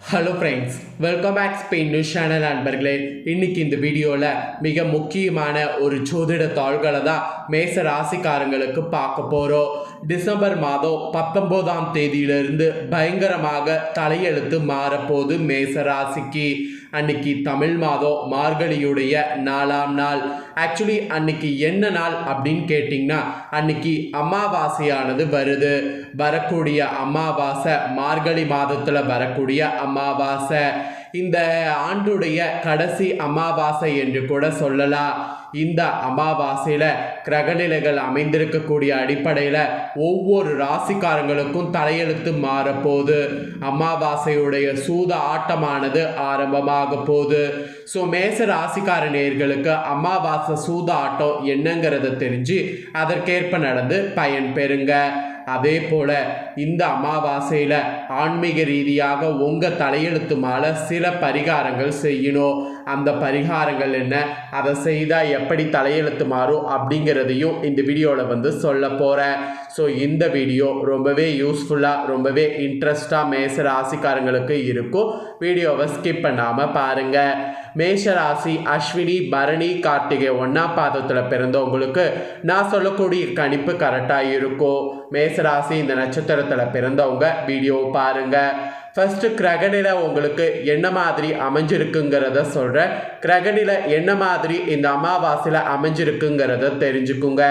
Hello friends welcome back Spain news channel நண்பர்களே. இன்னைக்கு இந்த வீடியோவில் மிக முக்கியமான ஒரு ஜோதிட தாள்களை தான் மேச ராசிக்காரங்களுக்கு பார்க்க போகிறோம் டிசம்பர் மாதம் பத்தொம்போதாம் தேதியிலிருந்து பயங்கரமாக தலையெழுத்து மாறப்போகுது மேச ராசிக்கு. அன்னைக்கு தமிழ் மாதம் மார்கழியுடைய நாலாம் நாள். ஆக்சுவலி அன்னைக்கு என்ன நாள் அப்படின்னு கேட்டிங்கன்னா அன்னைக்கு அமாவாசையானது வருது. வரக்கூடிய அமாவாசை மார்கழி மாதத்தில் வரக்கூடிய அமாவாசை. இந்த ஆண்டுடைய கடைசி அமாவாசை என்று கூட சொல்லலாம். இந்த அமாவாசையில் கிரகநிலைகள் அமைந்திருக்கக்கூடிய அடிப்படையில் ஒவ்வொரு ராசிக்காரங்களுக்கும் தலையெழுத்து மாறப்போகுது. அமாவாசையுடைய சூத ஆட்டமானது ஆரம்பமாக போகுது. ஸோ மேச ராசிக்கார நேர்களுக்கு அமாவாசை சூத ஆட்டம் என்னங்கிறத தெரிஞ்சு அதற்கேற்ப நடந்து பயன் பெறுங்க. அதே போல இந்த அமாவாசையில் ஆன்மீக ரீதியாக உங்கள் தலையெழுத்து மாலை சில பரிகாரங்கள் செய்யணும். அந்த பரிகாரங்கள் என்ன அதை செய்தால் எப்படி தலையெழுத்து மாறும் அப்படிங்கிறதையும் இந்த வீடியோவில் வந்து சொல்ல போகிறேன் ஸோ இந்த வீடியோ ரொம்பவே யூஸ்ஃபுல்லாக ரொம்பவே இன்ட்ரெஸ்டாக மேச ராசிக்காரங்களுக்கு இருக்கும். வீடியோவை ஸ்கிப் பண்ணாமல் பாருங்கள் மேஷ ராசி அஸ்வினி பரணி கார்த்திகை ஒன்றாம் பாதத்தில் பிறந்தவங்களுக்கு நான் சொல்லக்கூடிய கணிப்பு கரெக்டாக இருக்கும். மேசராசி இந்த நட்சத்திரத்தில் பிறந்தவங்க வீடியோ பாருங்கள் ஃபஸ்ட்டு கிரகநிலை உங்களுக்கு என்ன மாதிரி அமைஞ்சிருக்குங்கிறத சொல்கிறேன் கிரகநிலை என்ன மாதிரி இந்த அமாவாசையில் அமைஞ்சிருக்குங்கிறத தெரிஞ்சுக்குங்க.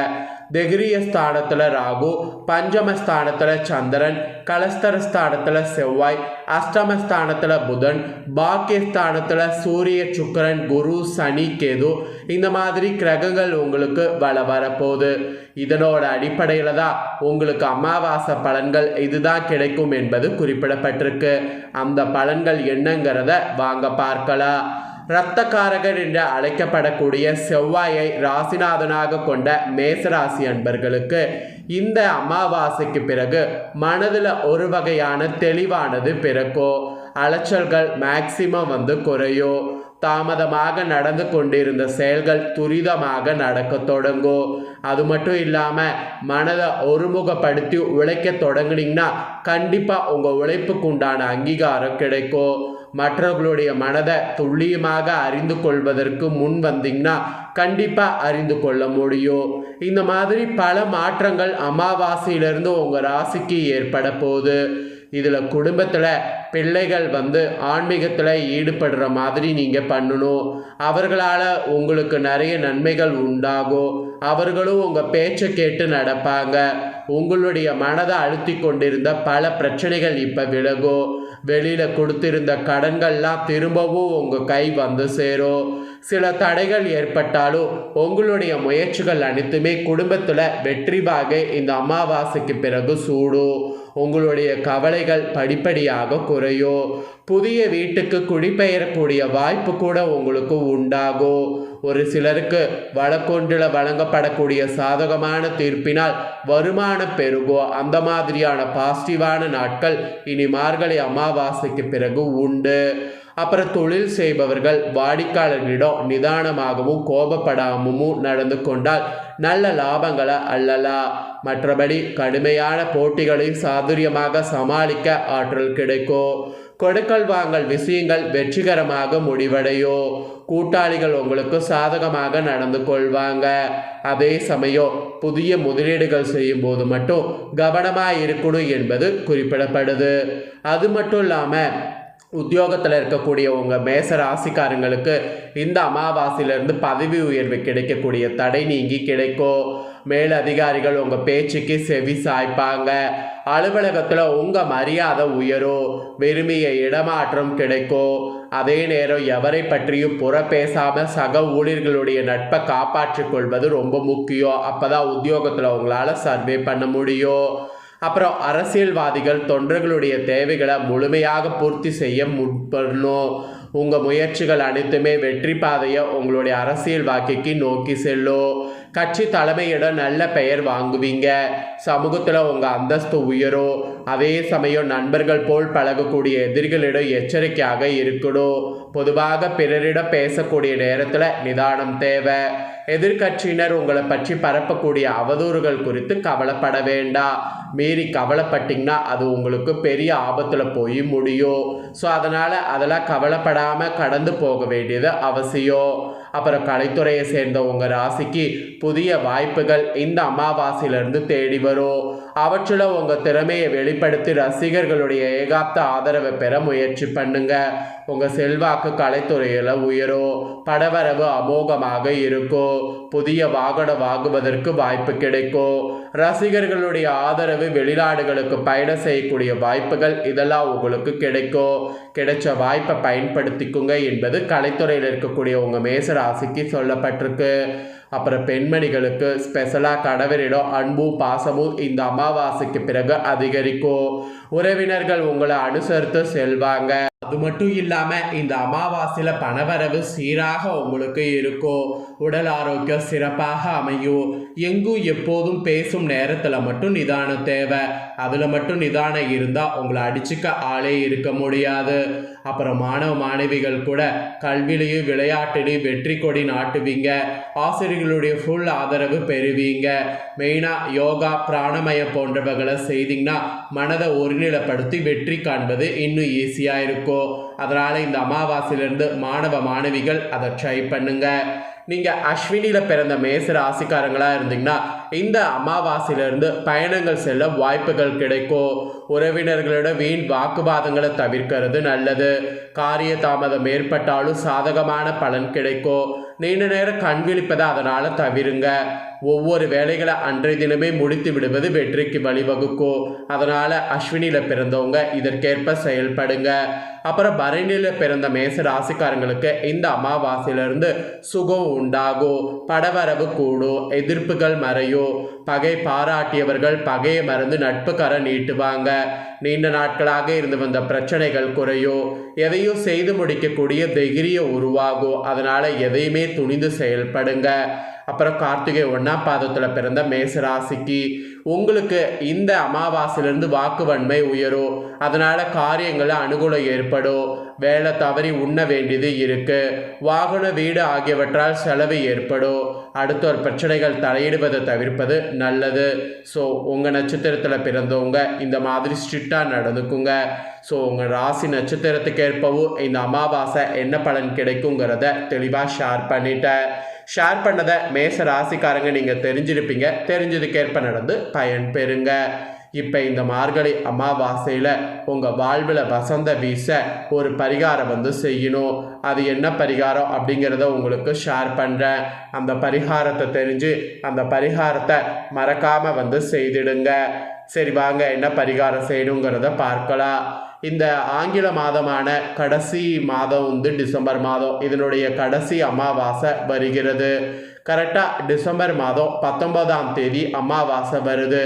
தெகிரிய ஸ்தானத்தில் ராகு பஞ்சம ஸ்தானத்தில் சந்திரன் கலஸ்தர ஸ்தானத்தில் செவ்வாய் அஷ்டமஸ்தானத்தில் புதன் பாக்கியஸ்தானத்தில் சூரிய சுக்கரன் குரு சனி கேது இந்த மாதிரி கிரகங்கள் உங்களுக்கு வள வரப்போகுது இதனோட அடிப்படையில் தான் உங்களுக்கு அமாவாசை பலன்கள் இதுதான் கிடைக்கும் என்பது குறிப்பிடப்பட்டிருக்கு அந்த பலன்கள் என்னங்கிறத வாங்க பார்க்கலாம் இரத்தக்காரகர் என்று அழைக்கப்படக்கூடிய செவ்வாயை ராசிநாதனாக கொண்ட மேசராசி அன்பர்களுக்கு இந்த அமாவாசைக்கு பிறகு மனதில் ஒரு வகையான தெளிவானது பிறக்கோ அலைச்சல்கள் மேக்சிமம் வந்து குறையும். தாமதமாக நடந்து கொண்டிருந்த செயல்கள் துரிதமாக நடக்க தொடங்கும் அது மட்டும் இல்லாமல் மனதை ஒருமுகப்படுத்தி உழைக்க தொடங்குனீங்கன்னா கண்டிப்பாக உங்கள் உழைப்புக்கு உண்டான அங்கீகாரம் கிடைக்கும் மற்றவர்களுடைய மனதை துல்லியமாக அறிந்து கொள்வதற்கு முன் வந்தீங்கன்னா கண்டிப்பாக அறிந்து கொள்ள முடியும் இந்த மாதிரி பல மாற்றங்கள் அமாவாசையிலிருந்து உங்கள் ராசிக்கு ஏற்பட போகுது. இதில் குடும்பத்தில் பிள்ளைகள் வந்து ஆன்மீகத்தில் ஈடுபடுற மாதிரி நீங்கள் பண்ணணும். அவர்களால் உங்களுக்கு நிறைய நன்மைகள் உண்டாகும். அவர்களும் உங்கள் பேச்சை கேட்டு நடப்பாங்க. உங்களுடைய மனதை அழுத்தி கொண்டிருந்த பல பிரச்சனைகள் இப்போ விலகும். வெளியில் கொடுத்திருந்த கடன்கள்லாம் திரும்பவும் உங்கள் கை வந்து சேரும். சில தடைகள் ஏற்பட்டாலும் உங்களுடைய முயற்சிகள் அனைத்துமே குடும்பத்தில் வெற்றிவாக இந்த அமாவாசைக்கு பிறகு சூடும். உங்களுடைய கவலைகள் படிப்படியாக குறையும் புதிய வீட்டுக்கு குடிபெயரக்கூடிய வாய்ப்பு கூட உங்களுக்கு உண்டாகும் ஒரு சிலருக்கு வழக்கொன்றில் வழங்கப்படக்கூடிய சாதகமான தீர்ப்பினால் வருமானம் பெருகோ. அந்த மாதிரியான பாசிட்டிவான நாட்கள் இனி மார்கழி அமாவாசைக்கு பிறகு உண்டு. அப்புறம் தொழில் செய்பவர்கள் வாடிக்கையாளர்களிடம் நிதானமாகவும் கோபப்படாமவும் நடந்து கொண்டால் நல்ல லாபங்களை அல்லலாம் மற்றபடி கடுமையான போட்டிகளை சாதுரியமாக சமாளிக்க ஆற்றல் கிடைக்கும். கொடுக்கல் வாங்கல் விஷயங்கள் வெற்றிகரமாக முடிவடையும். கூட்டாளிகள் உங்களுக்கு சாதகமாக நடந்து கொள்வாங்க. அதே சமயம் புதிய முதலீடுகள் செய்யும் போது மட்டும் கவனமாக இருக்கணும் என்பது குறிப்பிடப்படுது. அது மட்டும் இல்லாமல் உத்தியோகத்தில் இருக்கக்கூடிய உங்கள் மேச ராசிக்காரங்களுக்கு இந்த அமாவாசையிலேருந்து பதவி உயர்வு கிடைக்கக்கூடிய தடை நீங்கி கிடைக்கும். மேல் அதிகாரிகள் உங்கள் பேச்சுக்கு செவி சாய்ப்பாங்க. அலுவலகத்தில் உங்கள் மரியாதை உயரும். விரும்பிய இடமாற்றம் கிடைக்கும். அதே நேரம் எவரை பற்றியும் புற பேசாமல் சக ஊழியர்களுடைய நட்பை காப்பாற்றிக் கொள்வது ரொம்ப முக்கியம். அப்போ தான் உத்தியோகத்தில் உங்களால் சர்வே பண்ண முடியும். அப்புறம் அரசியல்வாதிகள் தொண்டர்களுடைய தேவைகளை முழுமையாக பூர்த்தி செய்ய முற்படணும். உங்கள் முயற்சிகள் அனைத்துமே வெற்றி பாதையை உங்களுடைய அரசியல் வாழ்க்கைக்கு நோக்கி செல்லும். கட்சி தலைமையிடம் நல்ல பெயர் வாங்குவீங்க. சமூகத்தில் உங்கள் அந்தஸ்து உயரும். அதே சமயம் நண்பர்கள் போல் பழகக்கூடிய எதிரிகளிடம் எச்சரிக்கையாக இருக்கணும். பொதுவாக பிறரிடம் பேசக்கூடிய நேரத்தில் நிதானம் தேவை. எதிர்க்கட்சியினர் உங்களை பற்றி பரப்பக்கூடிய அவதூறுகள் குறித்து கவலைப்பட வேண்டாம். மீறி கவலைப்பட்டிங்கன்னா அது உங்களுக்கு பெரிய ஆபத்தில் போய் முடியும். ஸோ அதனால் அதெல்லாம் கவலைப்படாமல் கடந்து போக வேண்டியது அவசியம். அப்புறம் கலைத்துறையை சேர்ந்த உங்கள் ராசிக்கு புதிய வாய்ப்புகள் இந்த அமாவாசையிலிருந்து தேடி வரும். அவற்றில் உங்கள் திறமையை வெளிப்படுத்தி ரசிகர்களுடைய ஏகாப்த ஆதரவை பெற முயற்சி பண்ணுங்க. உங்கள் செல்வாக்கு கலைத்துறையில் உயரும். படவரவு அமோகமாக இருக்கும். புதிய வாகனம் வாங்குவதற்கு வாய்ப்பு கிடைக்கும். ரசிகர்களுடைய ஆதரவு வெளிநாடுகளுக்கு பயணம் செய்யக்கூடிய வாய்ப்புகள் இதெல்லாம் உங்களுக்கு கிடைக்கும் கிடைச்ச வாய்ப்பை பயன்படுத்திக்குங்க என்பது கலைத்துறையில் இருக்கக்கூடிய உங்கள் மேச ராசிக்கு சொல்லப்பட்டிருக்கு. அப்புறம் பெண்மணிகளுக்கு ஸ்பெஷலாக கணவரிடம் அன்பும் பாசமும் இந்த அமாவாசைக்கு பிறகு அதிகரிக்கும். உறவினர்கள் உங்களை அனுசரித்து செல்வாங்க. அது மட்டும் இல்லாமல் இந்த அமாவாசையில் பணவரவு சீராக உங்களுக்கு இருக்கும் உடல் ஆரோக்கியம் சிறப்பாக அமையும் எங்கும் எப்போதும் பேசும் நேரத்தில் மட்டும் நிதானம் தேவை. அதில் மட்டும் நிதானம் இருந்தால் உங்களை அடிச்சுக்க ஆளே இருக்க முடியாது. அப்புறம் மாணவ மாணவிகள் கூட கல்விலையும் விளையாட்டுலையும் வெற்றி கொடி நாட்டுவீங்க. ஆசிரியர்களுடைய ஃபுல் ஆதரவு பெறுவீங்க. மெயினாக யோகா பிராணமயம் போன்றவர்களை செய்தீங்கன்னா மனதை ஒருநிலைப்படுத்தி வெற்றி காண்பது இன்னும் ஈஸியாக இருக்கும். அதனால் இந்த அமாவாசையிலேருந்து மாணவ மாணவிகள் அதை ட்ரை பண்ணுங்கள் நீங்கள் அஸ்வினியில் பிறந்த மேச ராசிக்காரங்களாக இருந்தீங்கன்னா இந்த அமாவாசையிலிருந்து பயணங்கள் செல்ல வாய்ப்புகள் கிடைக்கும். உறவினர்களோட வீண் வாக்குவாதங்களை தவிர்க்கிறது நல்லது. காரிய தாமதம் ஏற்பட்டாலும் சாதகமான பலன் கிடைக்கும். நீண்ட நேரம் கண் விழிப்பதை அதனால் தவிருங்க. ஒவ்வொரு வேலைகளை அன்றைய தினமே முடித்து விடுவது வெற்றிக்கு வழிவகுக்கும். அதனால் அஸ்வினியில் பிறந்தவங்க இதற்கேற்ப செயல்படுங்க. அப்புறம் பரணியில் பிறந்த மேச ராசிக்காரங்களுக்கு இந்த அமாவாசையிலிருந்து சுகம் உண்டாகும் படவரவு கூடோ எதிர்ப்புகள் மறையோ பகை பாராட்டியவர்கள் பகையை மறந்து நட்புக்கர நீட்டுவாங்க நீண்ட நாட்களாக இருந்து வந்த பிரச்சனைகள் குறையோ எதையும் செய்து முடிக்கக்கூடிய தைரியம் உருவாகும் அதனால் எதையுமே துணிந்து செயல்படுங்க அப்புறம் கார்த்திகை ஒன்றாம் பாதத்தில் பிறந்த மேசராசிக்கு உங்களுக்கு இந்த அமாவாசையிலிருந்து வாக்குவன்மை உயரும். அதனால் காரியங்களில் அனுகூலம் ஏற்படும். வேலை தவறி உண்ண வேண்டியது இருக்கு. வாகன வீடு ஆகியவற்றால் செலவு ஏற்படும். அடுத்த ஒரு பிரச்சனைகள் தலையிடுவதை தவிர்ப்பது நல்லது. ஸோ உங்கள் நட்சத்திரத்தில் பிறந்தவங்க இந்த மாதிரி ஸ்ட்ரிக்டாக நடந்துக்குங்க. ஸோ உங்கள் ராசி நட்சத்திரத்துக்கு ஏற்பவும் இந்த அமாவாசை என்ன பலன் கிடைக்குங்கிறத தெளிவாக ஷேர் பண்ணிட்டேன். ஷேர் பண்ணதை மேச ராசிக்காரங்க நீங்கள் தெரிஞ்சிருப்பீங்க. தெரிஞ்சதுக்கேற்ப நடந்து பயன் பெறுங்க. இப்போ இந்த மார்கழி அமாவாசையில் உங்கள் வாழ்வில் வசந்த வீச ஒரு பரிகாரம் வந்து செய்யணும். அது என்ன பரிகாரம் அப்படிங்கிறத உங்களுக்கு ஷேர் பண்ணுறேன் அந்த பரிகாரத்தை தெரிஞ்சு அந்த பரிகாரத்தை மறக்காமல் வந்து செய்திடுங்க. சரி வாங்க என்ன பரிகாரம் செய்யணுங்கிறத பார்க்கலாம். இந்த ஆங்கில மாதமான கடைசி மாதம் வந்து டிசம்பர் மாதம். இதனுடைய கடைசி அமாவாசை வருகிறது. கரெக்டாக டிசம்பர் மாதம் பத்தொன்பதாம் தேதி அமாவாசை வருது.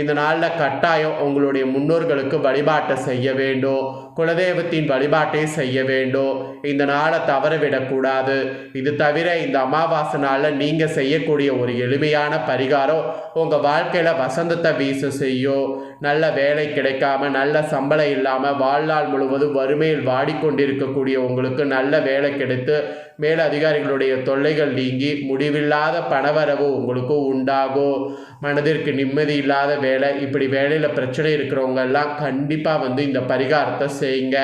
இந்த நாளில் கட்டாயம் உங்களுடைய முன்னோர்களுக்கு வழிபாட்டை செய்ய வேண்டும். குலதெய்வத்தின் வழிபாட்டை செய்ய வேண்டும். இந்த நாளை தவற விடக்கூடாது. இது தவிர இந்த அமாவாசை நாளில் நீங்கள் செய்யக்கூடிய ஒரு எளிமையான பரிகாரம் உங்கள் வாழ்க்கையில் வசந்தத்தை வீச செய்யும். நல்ல வேலை கிடைக்காம நல்ல சம்பளம் இல்லாமல் வாழ்நாள் முழுவதும் வறுமையில் வாடிக்கொண்டிருக்கக்கூடிய உங்களுக்கு நல்ல வேலை கிடைத்து மேல் அதிகாரிகளுடைய தொல்லைகள் நீங்கி முடிவில்லாத பணவரவு உங்களுக்கு உண்டாகும். மனதிற்கு நிம்மதி இல்லாத வேலை இப்படி வேலையில் பிரச்சனை இருக்கிறவங்க எல்லாம் கண்டிப்பாக வந்து இந்த பரிகாரத்தை செய்யுங்க.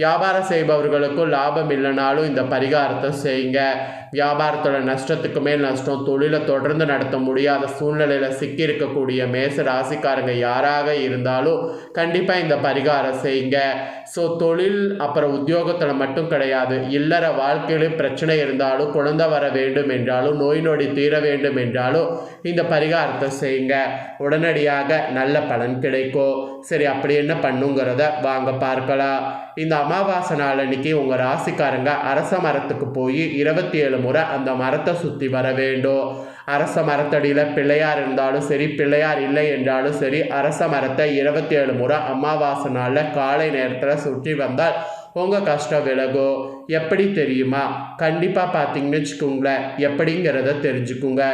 வியாபாரம் செய்பவர்களுக்கும் லாபம் இல்லைனாலும் இந்த பரிகாரத்தை செய்யுங்க. வியாபாரத்தோட நஷ்டத்துக்கு மேல் நஷ்டம் தொழிலை தொடர்ந்து நடத்த முடியாத சூழ்நிலையில் சிக்கியிருக்கக்கூடிய மேச ராசிக்காரங்க யாராக இருந்தாலும் கண்டிப்பாக இந்த பரிகாரம் செய்யுங்க. ஸோ தொழில் அப்புறம் உத்தியோகத்தில் மட்டும் கிடையாது. இல்லற வாழ்க்கையிலும் பிரச்சனை இருந்தாலும் குழந்தை வர வேண்டும் என்றாலும் நோய் நொடி தீர வேண்டும் என்றாலும் இந்த பரிகாரத்தை செய்யுங்க. உடனடியாக நல்ல பலன் கிடைக்கும். சரி அப்படி என்ன பண்ணுங்கிறத வாங்க பார்க்கலாம். இந்த அமாவாசை நாள் அன்னைக்கு உங்கள் ராசிக்காரங்க அரச மரத்துக்கு போய் இருபத்தி ஏழு முறை அந்த மரத்தை சுற்றி வர வேண்டும். அரச மரத்தடியில் பிள்ளையார் இருந்தாலும் சரி பிள்ளையார் இல்லை என்றாலும் சரி அரச மரத்தை இருபத்தி ஏழு முறை அமாவாசை நாளில் காலை நேரத்தில் சுற்றி வந்தால் உங்கள் கஷ்டம் விலகும். எப்படி தெரியுமா? கண்டிப்பாக பார்த்தீங்கன்னு வச்சுக்கோங்களேன். எப்படிங்கிறத தெரிஞ்சுக்குங்க.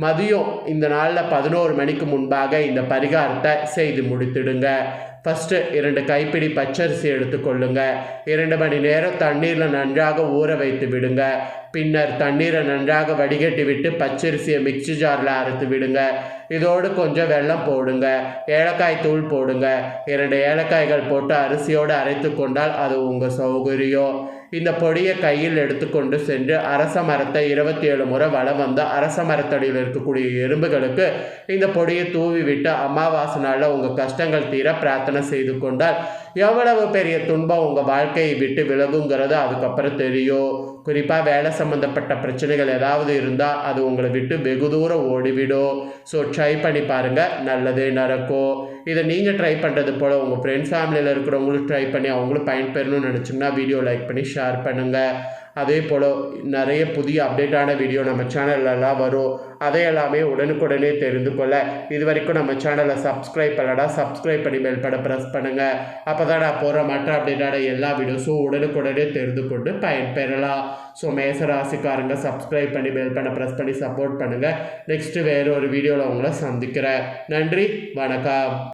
மதியம் இந்த நாளில் பதினோரு மணிக்கு முன்பாக இந்த பரிகாரத்தை செய்து முடித்துடுங்க. ஃபஸ்ட்டு இரண்டு கைப்பிடி பச்சரிசி எடுத்துக்கொள்ளுங்க. இரண்டு மணி நேரம் தண்ணீரில் நன்றாக ஊற வைத்து விடுங்க. பின்னர் தண்ணீரை நன்றாக வடிகட்டி விட்டு பச்சரிசியை மிக்ஸி ஜாரில் அரைத்து விடுங்க. இதோடு கொஞ்சம் வெள்ளம் போடுங்க. ஏலக்காய் தூள் போடுங்க. இரண்டு ஏலக்காய்கள் போட்டு அரிசியோடு அரைத்து கொண்டால் அது உங்கள் சௌகரியம். இந்த பொடியை கையில் எடுத்துக்கொண்டு சென்று அரச மரத்தை இருபத்தி ஏழு முறை வலம் வந்து அரச மரத்தடியில் இருக்கக்கூடிய எறும்புகளுக்கு இந்த பொடியை தூவி விட்டு அமாவாசை நாளில் உங்கள் கஷ்டங்கள் தீர பிரார்த்தனை செய்து கொண்டால் எவ்வளவு பெரிய துன்பம் உங்கள் வாழ்க்கையை விட்டு விலகுங்கிறது அதுக்கப்புறம் தெரியும். குறிப்பாக வேலை சம்மந்தப்பட்ட பிரச்சனைகள் ஏதாவது இருந்தால் அது உங்களை விட்டு வெகு தூரம் ஓடிவிடும். ஸோ ட்ரை பண்ணி பாருங்கள் நல்லதே நடக்கும். இதை நீங்கள் ட்ரை பண்ணுறது போல் உங்கள் ஃப்ரெண்ட்ஸ் ஃபேமிலியில் இருக்கிறவங்களும் ட்ரை பண்ணி அவங்களும் பயன்பெறணும்னு நினச்சிங்கன்னா வீடியோ லைக் பண்ணி ஷேர் பண்ணுங்கள் அதே போல் நிறைய புதிய அப்டேட்டான வீடியோ நம்ம சேனல்லலாம் வரும். அதையெல்லாமே உடனுக்குடனே தெரிந்து கொள்ள. இது வரைக்கும் நம்ம சேனலை சப்ஸ்கிரைப் பண்ணடா சப்ஸ்கிரைப் பண்ணி பெல் பட ப்ரெஸ் பண்ணுங்கள் அப்போ தான் நான் போகிற மற்ற அப்டேட்டான எல்லா வீடியோஸும் உடனுக்குடனே தெரிந்து கொண்டு பயன்பெறலாம். ஸோ மேச ராசிக்காரங்க சப்ஸ்கிரைப் பண்ணி பெல் பண்ண ப்ரெஸ் பண்ணி சப்போர்ட் பண்ணுங்கள் நெக்ஸ்ட்டு வேறு ஒரு வீடியோவில் உங்களை சந்திக்கிறேன். நன்றி வணக்கம்.